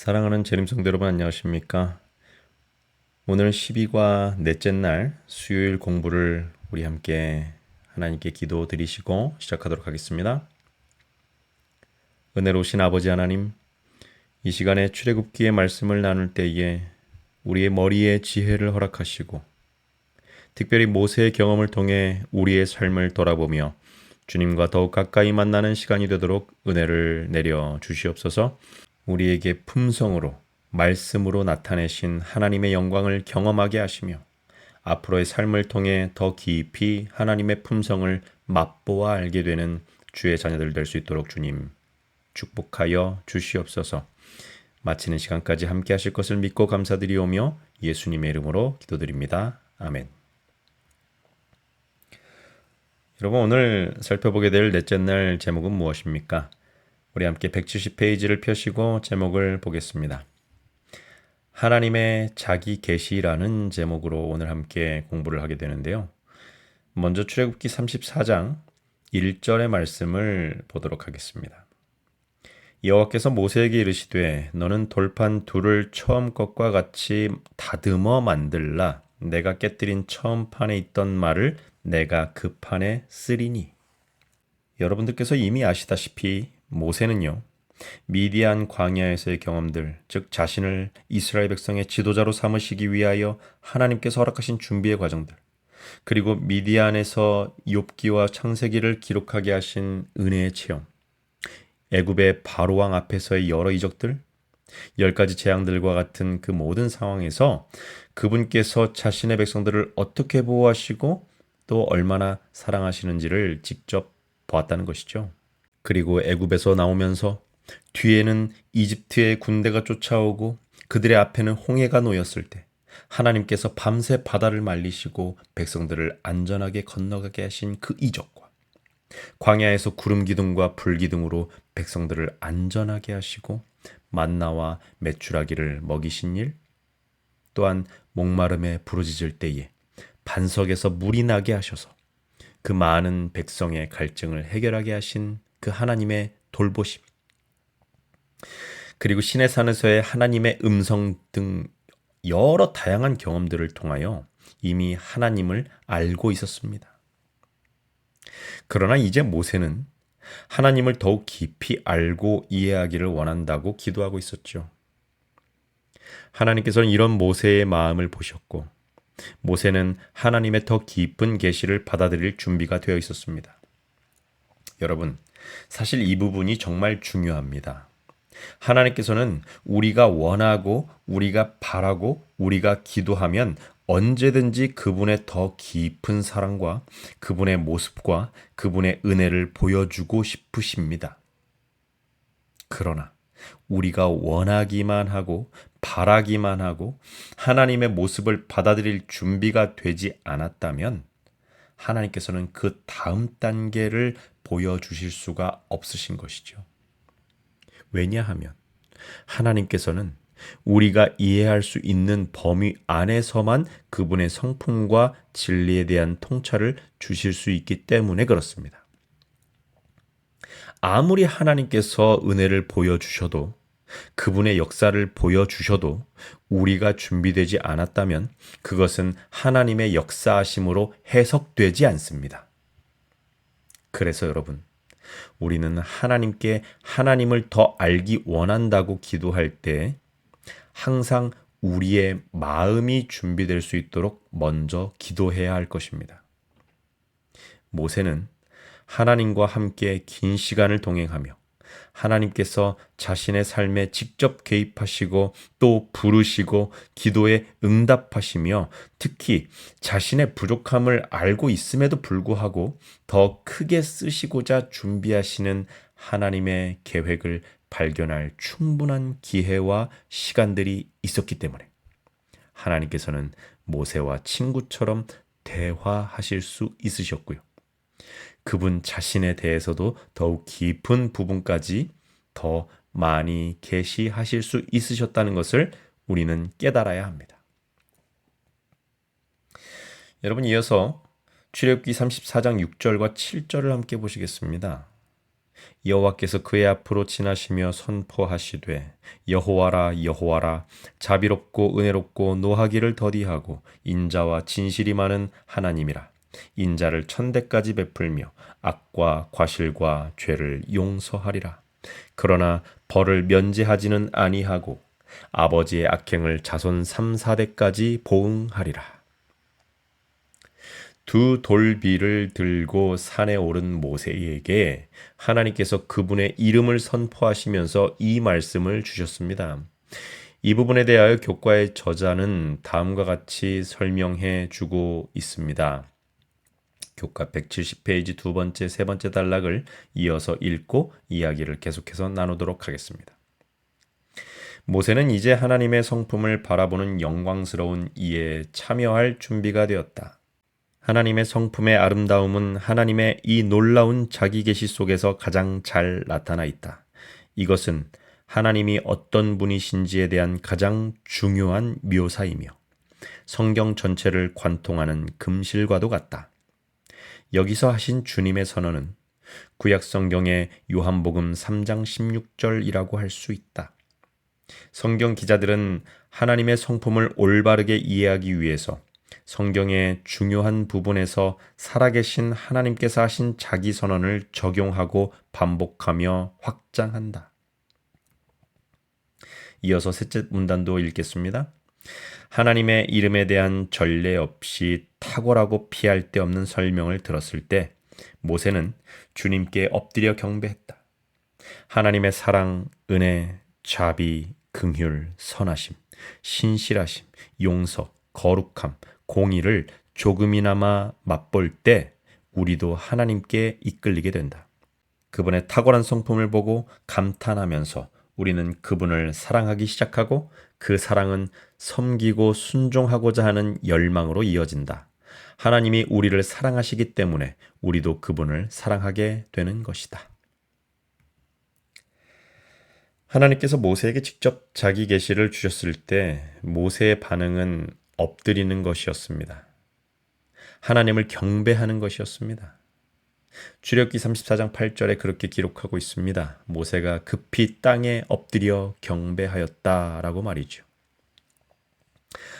사랑하는 재림성도 여러분 안녕하십니까? 오늘 12과 넷째 날 수요일 공부를 우리 함께 하나님께 기도 드리시고 시작하도록 하겠습니다. 은혜로우신 아버지 하나님, 이 시간에 출애굽기의 말씀을 나눌 때에 우리의 머리에 지혜를 허락하시고 특별히 모세의 경험을 통해 우리의 삶을 돌아보며 주님과 더욱 가까이 만나는 시간이 되도록 은혜를 내려 주시옵소서. 우리에게 품성으로 말씀으로 나타내신 하나님의 영광을 경험하게 하시며 앞으로의 삶을 통해 더 깊이 하나님의 품성을 맛보아 알게 되는 주의 자녀들 될 수 있도록 주님 축복하여 주시옵소서. 마치는 시간까지 함께 하실 것을 믿고 감사드리오며 예수님의 이름으로 기도드립니다. 아멘. 여러분 오늘 살펴보게 될 넷째 날 제목은 무엇입니까? 우리 함께 170페이지를 펴시고 제목을 보겠습니다. 하나님의 자기 계시라는 제목으로 오늘 함께 공부를 하게 되는데요. 먼저 출애굽기 34장 1절의 말씀을 보도록 하겠습니다. 여호와께서 모세에게 이르시되 너는 돌판 둘을 처음 것과 같이 다듬어 만들라 내가 깨뜨린 처음 판에 있던 말을 내가 그 판에 쓰리니 여러분들께서 이미 아시다시피 모세는요. 미디안 광야에서의 경험들, 즉 자신을 이스라엘 백성의 지도자로 삼으시기 위하여 하나님께서 허락하신 준비의 과정들, 그리고 미디안에서 욥기와 창세기를 기록하게 하신 은혜의 체험, 애굽의 바로 왕 앞에서의 여러 이적들, 열 가지 재앙들과 같은 그 모든 상황에서 그분께서 자신의 백성들을 어떻게 보호하시고 또 얼마나 사랑하시는지를 직접 보았다는 것이죠. 그리고 애굽에서 나오면서 뒤에는 이집트의 군대가 쫓아오고 그들의 앞에는 홍해가 놓였을 때 하나님께서 밤새 바다를 말리시고 백성들을 안전하게 건너가게 하신 그 이적과 광야에서 구름 기둥과 불 기둥으로 백성들을 안전하게 하시고 만나와 메추라기를 먹이신 일 또한 목마름에 부르짖을 때에 반석에서 물이 나게 하셔서 그 많은 백성의 갈증을 해결하게 하신 그 하나님의 돌보심, 그리고 신의 산에서의 하나님의 음성 등 여러 다양한 경험들을 통하여 이미 하나님을 알고 있었습니다. 그러나 이제 모세는 하나님을 더욱 깊이 알고 이해하기를 원한다고 기도하고 있었죠. 하나님께서는 이런 모세의 마음을 보셨고 모세는 하나님의 더 깊은 계시를 받아들일 준비가 되어 있었습니다. 여러분, 사실 이 부분이 정말 중요합니다. 하나님께서는 우리가 원하고 우리가 바라고 우리가 기도하면 언제든지 그분의 더 깊은 사랑과 그분의 모습과 그분의 은혜를 보여주고 싶으십니다. 그러나 우리가 원하기만 하고 바라기만 하고 하나님의 모습을 받아들일 준비가 되지 않았다면 하나님께서는 그 다음 단계를 보여주실 수가 없으신 것이죠. 왜냐하면 하나님께서는 우리가 이해할 수 있는 범위 안에서만 그분의 성품과 진리에 대한 통찰을 주실 수 있기 때문에 그렇습니다. 아무리 하나님께서 은혜를 보여주셔도 그분의 역사를 보여주셔도 우리가 준비되지 않았다면 그것은 하나님의 역사하심으로 해석되지 않습니다. 그래서 여러분, 우리는 하나님께 하나님을 더 알기 원한다고 기도할 때 항상 우리의 마음이 준비될 수 있도록 먼저 기도해야 할 것입니다. 모세는 하나님과 함께 긴 시간을 동행하며 하나님께서 자신의 삶에 직접 개입하시고 또 부르시고 기도에 응답하시며 특히 자신의 부족함을 알고 있음에도 불구하고 더 크게 쓰시고자 준비하시는 하나님의 계획을 발견할 충분한 기회와 시간들이 있었기 때문에 하나님께서는 모세와 친구처럼 대화하실 수 있으셨고요. 그분 자신에 대해서도 더욱 깊은 부분까지 더 많이 계시하실 수 있으셨다는 것을 우리는 깨달아야 합니다. 여러분 이어서 출애굽기 34장 6절과 7절을 함께 보시겠습니다. 여호와께서 그의 앞으로 지나시며 선포하시되 여호와라 여호와라 자비롭고 은혜롭고 노하기를 더디하고 인자와 진실이 많은 하나님이라 인자를 천대까지 베풀며 악과 과실과 죄를 용서하리라 그러나 벌을 면제하지는 아니하고 아버지의 악행을 자손 3, 4대까지 보응하리라 두 돌비를 들고 산에 오른 모세에게 하나님께서 그분의 이름을 선포하시면서 이 말씀을 주셨습니다. 이 부분에 대하여 교과의 저자는 다음과 같이 설명해 주고 있습니다. 교과 170페이지 두 번째, 세 번째 단락을 이어서 읽고 이야기를 계속해서 나누도록 하겠습니다. 모세는 이제 하나님의 성품을 바라보는 영광스러운 이에 참여할 준비가 되었다. 하나님의 성품의 아름다움은 하나님의 이 놀라운 자기 계시 속에서 가장 잘 나타나 있다. 이것은 하나님이 어떤 분이신지에 대한 가장 중요한 묘사이며 성경 전체를 관통하는 금실과도 같다. 여기서 하신 주님의 선언은 구약 성경의 요한복음 3장 16절이라고 할 수 있다. 성경 기자들은 하나님의 성품을 올바르게 이해하기 위해서 성경의 중요한 부분에서 살아계신 하나님께서 하신 자기 선언을 적용하고 반복하며 확장한다. 이어서 셋째 문단도 읽겠습니다. 하나님의 이름에 대한 전례 없이 탁월하고 피할 데 없는 설명을 들었을 때 모세는 주님께 엎드려 경배했다. 하나님의 사랑, 은혜, 자비, 긍휼, 선하심, 신실하심, 용서, 거룩함, 공의를 조금이나마 맛볼 때 우리도 하나님께 이끌리게 된다. 그분의 탁월한 성품을 보고 감탄하면서 우리는 그분을 사랑하기 시작하고 그 사랑은 섬기고 순종하고자 하는 열망으로 이어진다. 하나님이 우리를 사랑하시기 때문에 우리도 그분을 사랑하게 되는 것이다. 하나님께서 모세에게 직접 자기 계시를 주셨을 때 모세의 반응은 엎드리는 것이었습니다. 하나님을 경배하는 것이었습니다. 주력기 34장 8절에 그렇게 기록하고 있습니다. 모세가 급히 땅에 엎드려 경배하였다라고 말이죠.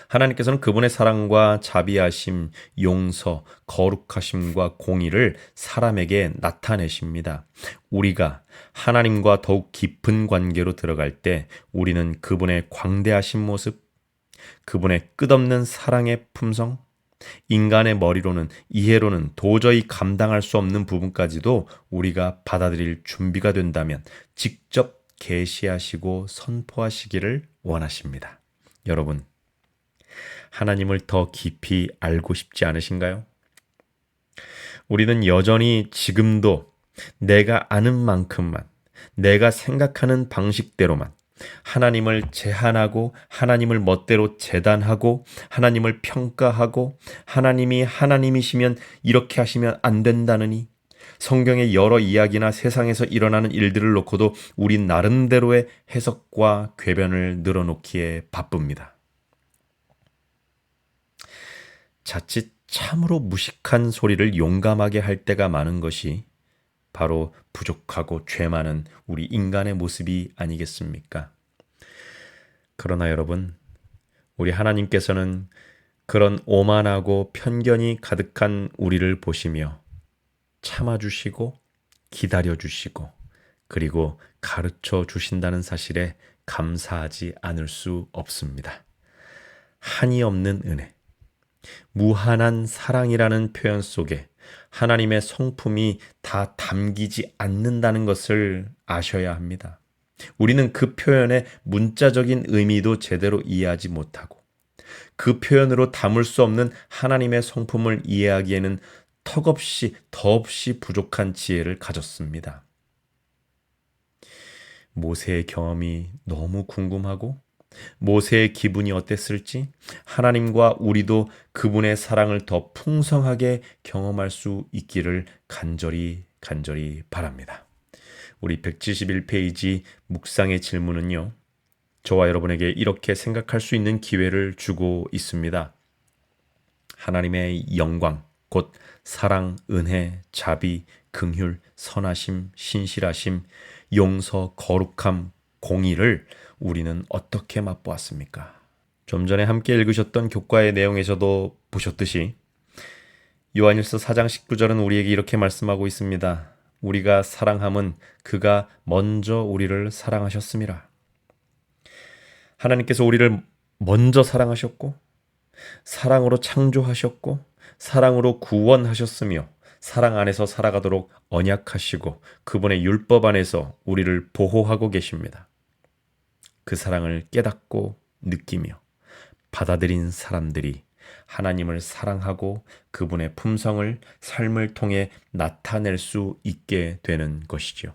하나님께서는 그분의 사랑과 자비하심, 용서, 거룩하심과 공의를 사람에게 나타내십니다. 우리가 하나님과 더욱 깊은 관계로 들어갈 때 우리는 그분의 광대하신 모습, 그분의 끝없는 사랑의 품성, 인간의 머리로는 이해로는 도저히 감당할 수 없는 부분까지도 우리가 받아들일 준비가 된다면 직접 계시하시고 선포하시기를 원하십니다. 여러분, 하나님을 더 깊이 알고 싶지 않으신가요? 우리는 여전히 지금도 내가 아는 만큼만, 내가 생각하는 방식대로만, 하나님을 제한하고 하나님을 멋대로 재단하고 하나님을 평가하고 하나님이 하나님이시면 이렇게 하시면 안 된다느니 성경의 여러 이야기나 세상에서 일어나는 일들을 놓고도 우리 나름대로의 해석과 궤변을 늘어놓기에 바쁩니다. 자칫 참으로 무식한 소리를 용감하게 할 때가 많은 것이 바로 부족하고 죄 많은 우리 인간의 모습이 아니겠습니까? 그러나 여러분, 우리 하나님께서는 그런 오만하고 편견이 가득한 우리를 보시며 참아주시고 기다려주시고 그리고 가르쳐 주신다는 사실에 감사하지 않을 수 없습니다. 한이 없는 은혜, 무한한 사랑이라는 표현 속에 하나님의 성품이 다 담기지 않는다는 것을 아셔야 합니다. 우리는 그 표현의 문자적인 의미도 제대로 이해하지 못하고 그 표현으로 담을 수 없는 하나님의 성품을 이해하기에는 턱없이 더없이 부족한 지혜를 가졌습니다. 모세의 경험이 너무 궁금하고 모세의 기분이 어땠을지 하나님과 우리도 그분의 사랑을 더 풍성하게 경험할 수 있기를 간절히 간절히 바랍니다. 우리 171페이지 묵상의 질문은요. 저와 여러분에게 이렇게 생각할 수 있는 기회를 주고 있습니다. 하나님의 영광, 곧 사랑, 은혜, 자비, 긍휼, 선하심, 신실하심, 용서, 거룩함, 공의를 우리는 어떻게 맛보았습니까? 좀 전에 함께 읽으셨던 교과의 내용에서도 보셨듯이 요한일서 4장 19절은 우리에게 이렇게 말씀하고 있습니다. 우리가 사랑함은 그가 먼저 우리를 사랑하셨습니다. 하나님께서 우리를 먼저 사랑하셨고 사랑으로 창조하셨고 사랑으로 구원하셨으며 사랑 안에서 살아가도록 언약하시고 그분의 율법 안에서 우리를 보호하고 계십니다. 그 사랑을 깨닫고 느끼며 받아들인 사람들이 하나님을 사랑하고 그분의 품성을 삶을 통해 나타낼 수 있게 되는 것이지요.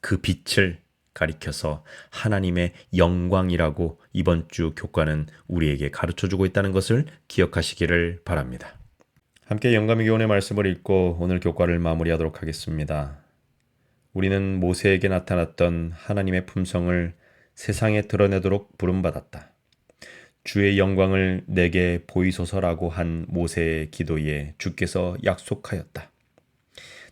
그 빛을 가리켜서 하나님의 영광이라고 이번 주 교과는 우리에게 가르쳐 주고 있다는 것을 기억하시기를 바랍니다. 함께 영감의 교훈의 말씀을 읽고 오늘 교과를 마무리하도록 하겠습니다. 우리는 모세에게 나타났던 하나님의 품성을 세상에 드러내도록 부름받았다. 주의 영광을 내게 보이소서라고 한 모세의 기도에 주께서 약속하였다.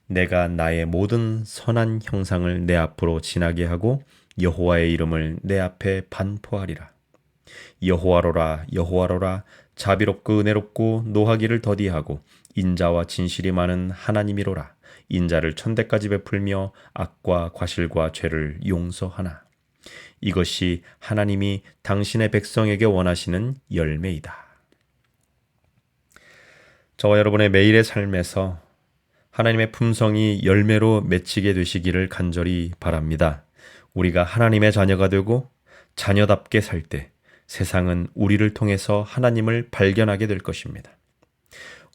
내가 나의 모든 선한 형상을 내 앞으로 지나게 하고 여호와의 이름을 내 앞에 반포하리라. 여호와로라 여호와로라 자비롭고 은혜롭고 노하기를 더디하고 인자와 진실이 많은 하나님이로라. 인자를 천대까지 베풀며 악과 과실과 죄를 용서하나. 이것이 하나님이 당신의 백성에게 원하시는 열매이다. 저와 여러분의 매일의 삶에서 하나님의 품성이 열매로 맺히게 되시기를 간절히 바랍니다. 우리가 하나님의 자녀가 되고 자녀답게 살 때 세상은 우리를 통해서 하나님을 발견하게 될 것입니다.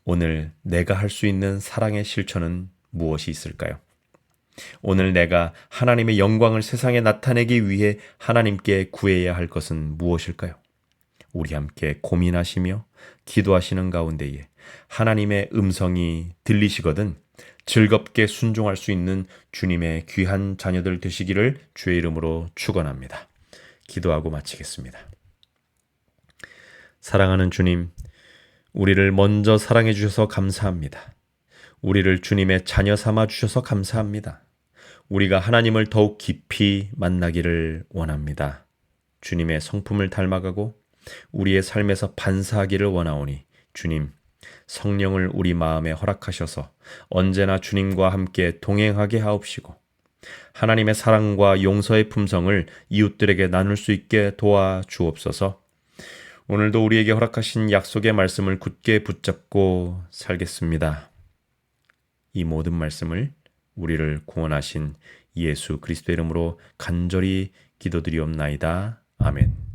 오늘 내가 할 수 있는 사랑의 실천은 무엇이 있을까요? 오늘 내가 하나님의 영광을 세상에 나타내기 위해 하나님께 구해야 할 것은 무엇일까요? 우리 함께 고민하시며 기도하시는 가운데에 하나님의 음성이 들리시거든 즐겁게 순종할 수 있는 주님의 귀한 자녀들 되시기를 주의 이름으로 축원합니다. 기도하고 마치겠습니다. 사랑하는 주님, 우리를 먼저 사랑해 주셔서 감사합니다. 우리를 주님의 자녀 삼아 주셔서 감사합니다. 우리가 하나님을 더욱 깊이 만나기를 원합니다. 주님의 성품을 닮아가고 우리의 삶에서 반사하기를 원하오니 주님 성령을 우리 마음에 허락하셔서 언제나 주님과 함께 동행하게 하옵시고 하나님의 사랑과 용서의 품성을 이웃들에게 나눌 수 있게 도와 주옵소서. 오늘도 우리에게 허락하신 약속의 말씀을 굳게 붙잡고 살겠습니다. 이 모든 말씀을 우리를 구원하신 예수 그리스도 이름으로 간절히 기도드리옵나이다. 아멘.